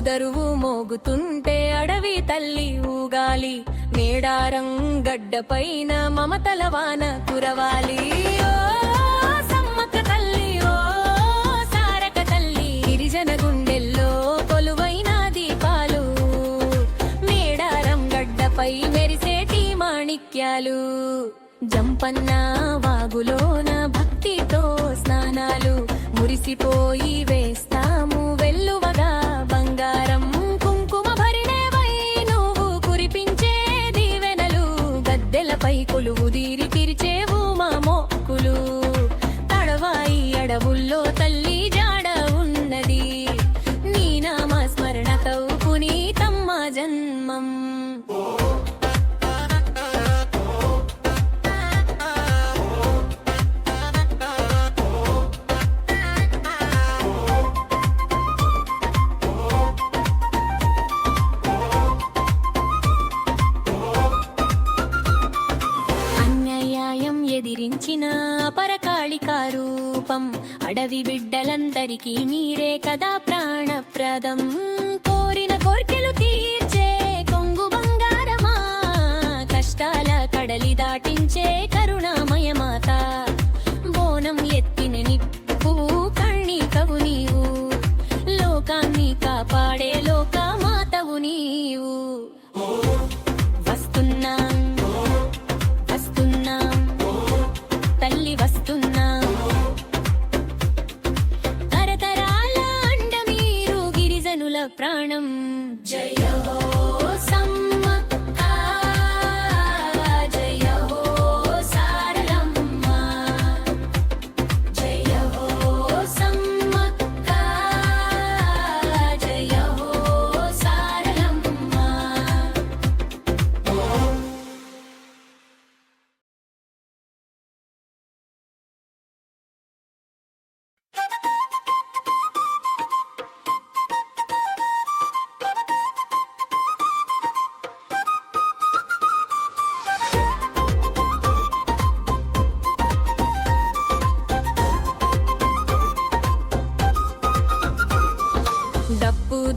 దరువు మోగుతుంటే అడవి తల్లి ఊగాలి. మేడారం గడ్డపైన మమతల వాన కురవాలి. ఓ సమ్మక్క తల్లి ఓ సారక తల్లి గిరిజన గుండెల్లో కొలువైన దీపాలు. మేడారం గడ్డపై మెరిసేటి మాణిక్యాలు. జంపన్న వాగులోన భక్తితో స్నానాలు. మురిసిపోయి వేస్తాము రూపం అడవి బిడ్డలందరికీ మీరే కదా ప్రాణప్రదం. కోరిన కోర్కెలు తీర్చే కొంగు బంగారమా కష్టాల కడలి దాటించే ప్రాణం. జయ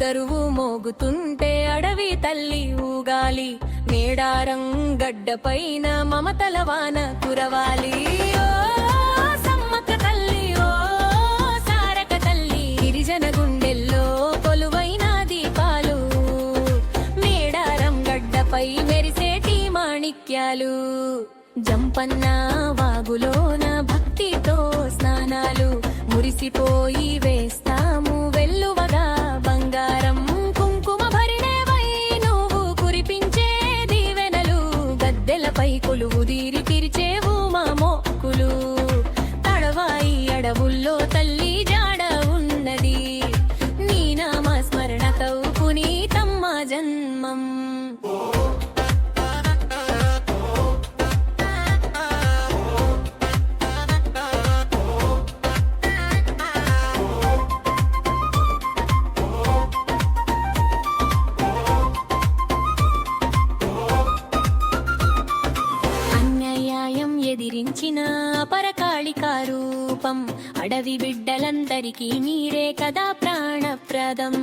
దరువు మోగుతుంటే అడవి తల్లి ఊగాలి. మేడారం గడ్డపైన మమతల వాన కురవాలి. ఓ సమ్మక్క తల్లి ఓ సారక తల్లి. గిరిజన గుండెల్లో కొలువైన దీపాలు. మేడారం గడ్డపై మెరిసేటి మాణిక్యాలు. జంపన్న వాగులోన భక్తితో స్నానాలు. మురిసిపోయి పై కొలువు దీరి ఎదిరించిన పరకాళికారూపం అడవి బిడ్డలందరికీ మీరే కదా ప్రాణప్రదం.